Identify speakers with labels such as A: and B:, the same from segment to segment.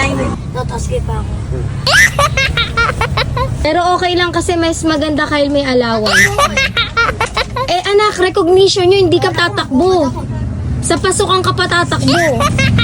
A: Tayo, tataskip pa ako.
B: Pero okay lang kasi mas maganda Kyle may allowance. eh anak, recognition nyo, hindi ka tatakbo. Sa pasukan ka pa tatakbo.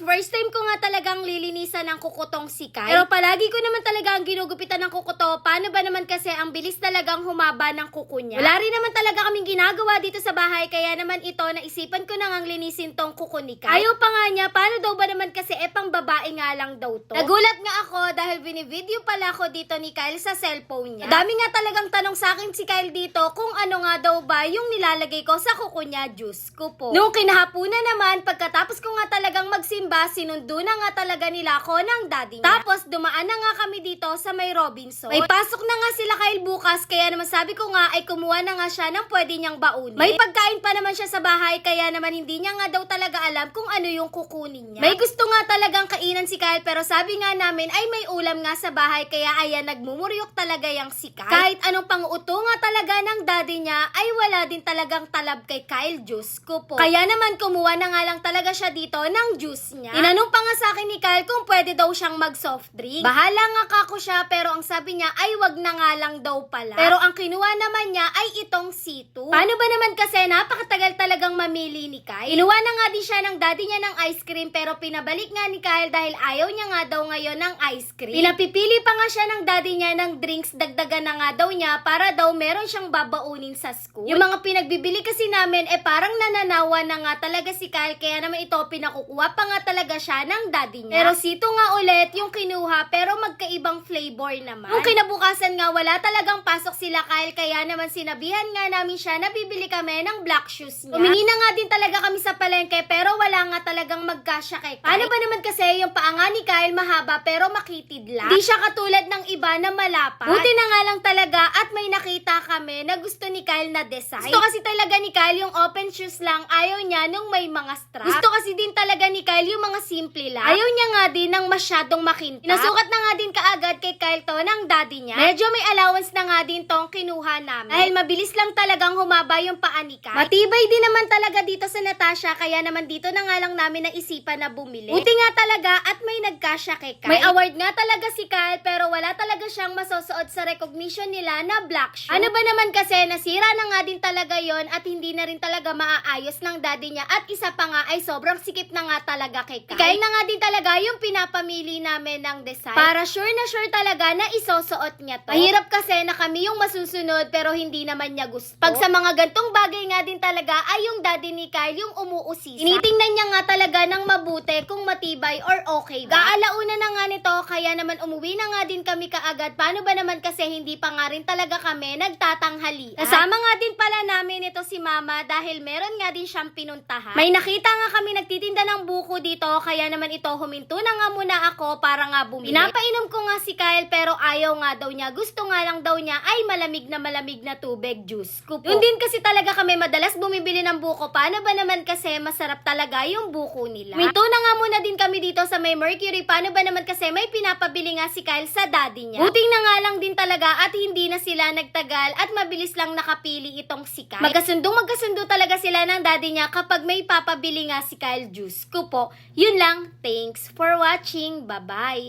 B: First time ko nga talagang lilinisan ng kukutong si Kyle. Pero palagi ko naman talaga ang ginugupitan ng kukuto. Paano ba naman kasi ang bilis talagang humaba ng kuko niya? Wala rin naman talaga kaming ginagawa dito sa bahay. Kaya naman ito, naisipan ko nang ang linisin tong kuko ni Kyle. Ayaw pa nga niya, paano daw ba naman kasi eh pang babae nga lang daw to? Nagulat nga ako dahil binivideo pala ako dito ni Kyle sa cellphone niya. Dami nga talagang tanong sa akin si Kyle dito kung ano nga daw ba yung nilalagay ko sa kuko niya, juice ko po. Nung kinahapunan naman, pagkatapos ko nga talagang magsimba, sinundo na nga talaga nila ako ng daddy niya. Tapos dumaan na nga kami dito sa may Robinson. May pasok na nga sila Kyle bukas, kaya naman sabi ko nga ay kumuha na nga siya ng pwede niyang baunin. May pagkain pa naman siya sa bahay, kaya naman hindi niya nga daw talaga alam kung ano yung kukunin niya. May gusto nga talagang kainan si Kyle, pero sabi nga namin ay may ulam nga sa bahay, kaya ayan, nagmumuryok talaga yung si Kyle. Kahit anong panguto nga talaga ng daddy niya, ay wala din talagang talab kay Kyle juice ko po. Kaya naman kumuha na nga lang talaga siya dito ng juice niya. Tinanong pa nga sa akin ni Kyle kung pwede daw siyang mag soft drink. Bahala nga kako siya, pero ang sabi niya ay wag na nga lang daw pala. Pero ang kinuha naman niya ay itong C2. Paano ba naman kasi napakatagal talagang mamili ni Kyle? Inuha na nga din siya ng daddy niya ng ice cream pero pinabalik nga ni Kyle dahil ayaw niya nga daw ngayon ng ice cream. Pinapipili pa nga siya ng daddy niya ng drinks dagdagan na nga daw niya para daw meron siyang babaunin sa school. Yung mga pinagbibili kasi namin eh parang nananawa na nga talaga si Kyle kaya naman ito pinakukuha pa nga talaga siya ng daddy niya. Pero sito nga ulit yung kinuha pero magkaibang flavor naman. Nung kinabukasan nga wala talagang pasok sila Kyle kaya naman sinabihan nga namin siya na bibili kami ng black shoes niya. Humingi na nga din talaga kami sa palengke pero wala nga talagang magkasya kay Kyle. Paano ba naman kasi yung paa nga ni Kyle mahaba pero makitid lang? Di siya katulad ng iba na malapad. Buti na nga lang talaga at may nakita kami na gusto ni Kyle na design. Gusto kasi talaga ni Kyle yung open shoes lang. Ayaw niya nung may mga strap. Gusto kasi din talaga ni Kyle yung mga simple lang. Ayaw niya nga din ng masyadong makinta. Inasukat na nga din kaagad kay Kyle to ng daddy niya. Medyo may allowance na nga din tong kinuha namin. Dahil mabilis lang talagang humaba yung paa ni Kyle. Matibay din naman talaga dito sa Natasha kaya naman dito na nga lang namin naisipan na bumili. Buti nga talaga at may nagkasya kay Kyle. May award nga talaga si Kyle pero wala talaga siyang masusuot sa recognition nila na black shoe. Ano ba naman kasi nasira na nga din talaga yon at hindi na rin talaga maaayos ng daddy niya at isa pa nga ay sobrang sikip na nga talaga kay Kyle. Kyle na nga din talaga yung pinapamili namin ng design para sure na sure talaga na isusuot niya to. Mahirap kasi na kami yung masusunod pero hindi naman niya gusto. Pag sa mga gantong bagay nga din talaga ay yung daddy ni Kyle yung umuusisa. Tinitingnan niya nga talaga ng mabuti kung matibay or okay ba. Gaalauna na nga nito kaya naman umuwi na nga din kami kaagad. Paano ba naman kasi hindi pa nga rin talaga kami nagtatanghali. Kasama nga din pala namin ito si mama dahil meron nga din siyang pinuntahan. May nakita nga kami nagtitinda ng buko dito kaya naman ito huminto na nga muna ako para nga bumili. Pinapainom ko nga si Kyle pero ayaw nga daw niya. Gusto nga lang daw niya ay malamig na malamig na tubig juice ko po. Yun din kasi talaga kami madalas bumibili ng buko. Paano ba naman kasi masarap talaga yung buko nila? Huminto na nga muna din kami dito sa may Mercury. Paano ba naman kasi may pinapabili nga si Kyle sa daddy niya? Buting na nga lang din talaga at hindi na sila nagtagal at mabilis lang nakapili itong si Kyle. Magkasundong magkasundo talaga sila ng daddy niya kapag may papabili nga si Kyle juice ko po. Yun lang. Thanks for watching. Bye-bye.